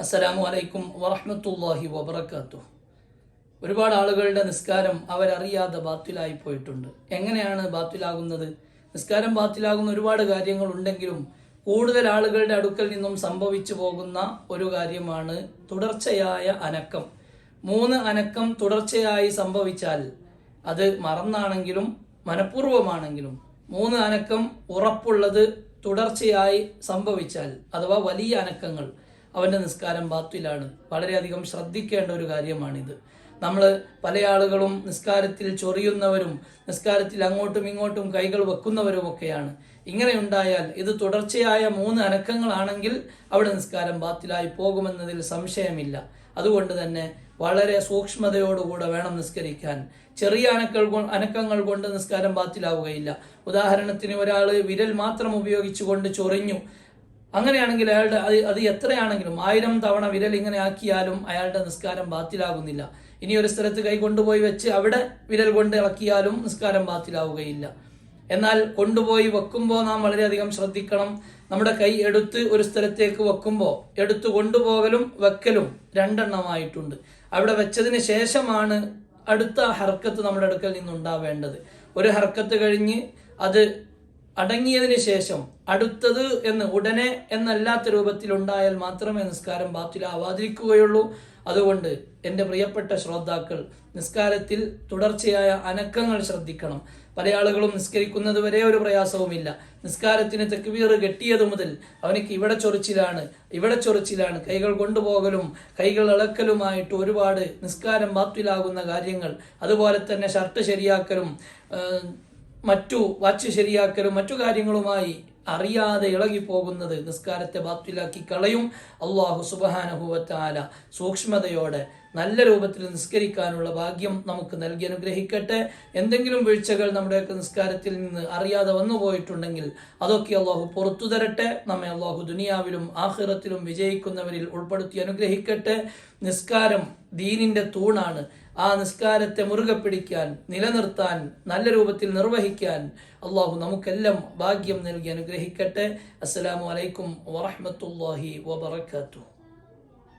അസ്സലാമു അലൈക്കും വറഹ്മത്തുള്ളാഹി വബറകാത്തു ഒരുപാട് ആളുകളുടെ നിസ്കാരം അവരറിയാതെ ബാത്തിലായി പോയിട്ടുണ്ട്. എങ്ങനെയാണ് ബാത്തിലാകുന്നത്? നിസ്കാരം ബാത്തിലാകുന്ന ഒരുപാട് കാര്യങ്ങൾ ഉണ്ടെങ്കിലും കൂടുതൽ ആളുകളുടെ അടുക്കൽ നിന്നും സംഭവിച്ചു പോകുന്ന ഒരു കാര്യമാണ് തുടർച്ചയായ അനക്കം. മൂന്ന് അനക്കം തുടർച്ചയായി സംഭവിച്ചാൽ അത് മറന്നാണെങ്കിലും മനഃപൂർവമാണെങ്കിലും മൂന്ന് അനക്കം ഉറപ്പുള്ളത് തുടർച്ചയായി സംഭവിച്ചാൽ അഥവാ വലിയ അനക്കങ്ങൾ അവന്റെ നിസ്കാരം ബാത്തിലാണ്. വളരെയധികം ശ്രദ്ധിക്കേണ്ട ഒരു കാര്യമാണിത്. നമ്മൾ പല ആളുകളും നിസ്കാരത്തിൽ ചൊറിയുന്നവരും നിസ്കാരത്തിൽ അങ്ങോട്ടും ഇങ്ങോട്ടും കൈകൾ വെക്കുന്നവരും ഒക്കെയാണ്. ഇങ്ങനെ ഉണ്ടായാൽ ഇത് തുടർച്ചയായ മൂന്ന് അനക്കങ്ങളാണെങ്കിൽ അവിടെ നിസ്കാരം ബാത്തിലായി പോകുമെന്നതിൽ സംശയമില്ല. അതുകൊണ്ട് തന്നെ വളരെ സൂക്ഷ്മതയോടുകൂടെ വേണം നിസ്കരിക്കാൻ. ചെറിയ അനക്കൾ അനക്കങ്ങൾ കൊണ്ട് നിസ്കാരം ബാത്തിലാവുകയില്ല. ഉദാഹരണത്തിന് ഒരാൾ വിരൽ മാത്രം ഉപയോഗിച്ചുകൊണ്ട് ചൊറിഞ്ഞു. അങ്ങനെയാണെങ്കിൽ അയാളുടെ അത് അത് എത്രയാണെങ്കിലും ആയിരം തവണ വിരൽ ഇങ്ങനെ ആക്കിയാലും അയാളുടെ നിസ്കാരം ബാത്തിലാകുന്നില്ല. ഇനി ഒരു സ്ഥലത്ത് കൈ കൊണ്ടുപോയി വെച്ച് അവിടെ വിരൽ കൊണ്ട് ഇളക്കിയാലും നിസ്കാരം ബാത്തിലാവുകയില്ല. എന്നാൽ കൊണ്ടുപോയി വെക്കുമ്പോൾ നാം വളരെയധികം ശ്രദ്ധിക്കണം. നമ്മുടെ കൈ എടുത്ത് ഒരു സ്ഥലത്തേക്ക് വെക്കുമ്പോൾ എടുത്തു കൊണ്ടുപോകലും വെക്കലും രണ്ടെണ്ണമായിട്ടുണ്ട്. അവിടെ വെച്ചതിന് ശേഷമാണ് അടുത്ത ഹർക്കത്ത് നമ്മുടെ അടുക്കൽ നിന്നുണ്ടാവേണ്ടത്. ഒരു ഹർക്കത്ത് കഴിഞ്ഞ് അത് അടങ്ങിയതിന് ശേഷം അടുത്തത് എന്ന് ഉടനെ എന്നല്ലാത്ത രൂപത്തിൽ ഉണ്ടായാൽ മാത്രമേ നിസ്കാരം ബാത്തിലാവാതിരിക്കുകയുള്ളൂ അതുകൊണ്ട് എന്റെ പ്രിയപ്പെട്ട ശ്രോതാക്കൾ നിസ്കാരത്തിൽ തുടർച്ചയായ അനക്കങ്ങൾ ശ്രദ്ധിക്കണം. പല ആളുകളും നിസ്കരിക്കുന്നത് വരെ ഒരു പ്രയാസവുമില്ല. നിസ്കാരത്തിന് തെക്കുവീറ് കെട്ടിയത് മുതൽ അവനക്ക് ഇവിടെ ചൊറിച്ചിലാണ് ഇവിടെ ചൊറിച്ചിലാണ് കൈകൾ കൊണ്ടുപോകലും കൈകൾ ഇളക്കലുമായിട്ട് ഒരുപാട് നിസ്കാരം ബാത്തിലാകുന്ന കാര്യങ്ങൾ അതുപോലെ തന്നെ ഷർട്ട് ശരിയാക്കലും മറ്റു വാച്ച് ശരിയാക്കലും മറ്റു കാര്യങ്ങളുമായി അറിയാതെ ഇളകിപ്പോകുന്നത് നിസ്കാരത്തെ ബാപ്തിലാക്കി കളയും. അള്ളാഹു സുബഹാനുഭവത്താല സൂക്ഷ്മതയോടെ നല്ല രൂപത്തിൽ നിസ്കരിക്കാനുള്ള ഭാഗ്യം നമുക്ക് നൽകി അനുഗ്രഹിക്കട്ടെ. എന്തെങ്കിലും വീഴ്ചകൾ നമ്മുടെയൊക്കെ നിസ്കാരത്തിൽ നിന്ന് അറിയാതെ വന്നു പോയിട്ടുണ്ടെങ്കിൽ അതൊക്കെ അള്ളാഹു പുറത്തു തരട്ടെ. നമ്മെ അള്ളാഹു ദുനിയാവിലും ആഹ്റത്തിലും വിജയിക്കുന്നവരിൽ ഉൾപ്പെടുത്തി അനുഗ്രഹിക്കട്ടെ. നിസ്കാരം ദീനിന്റെ തൂണാണ്. ആ നിസ്കാരത്തെ മുറുകെ പിടിക്കാൻ നിലനിർത്താൻ നല്ല രൂപത്തിൽ നിർവഹിക്കാൻ അള്ളാഹു നമുക്കെല്ലാം ഭാഗ്യം നൽകി അനുഗ്രഹിക്കട്ടെ. അസ്സലാമു അലൈക്കും വറഹ്മത്തുള്ളാഹി വബറകാതുഹു.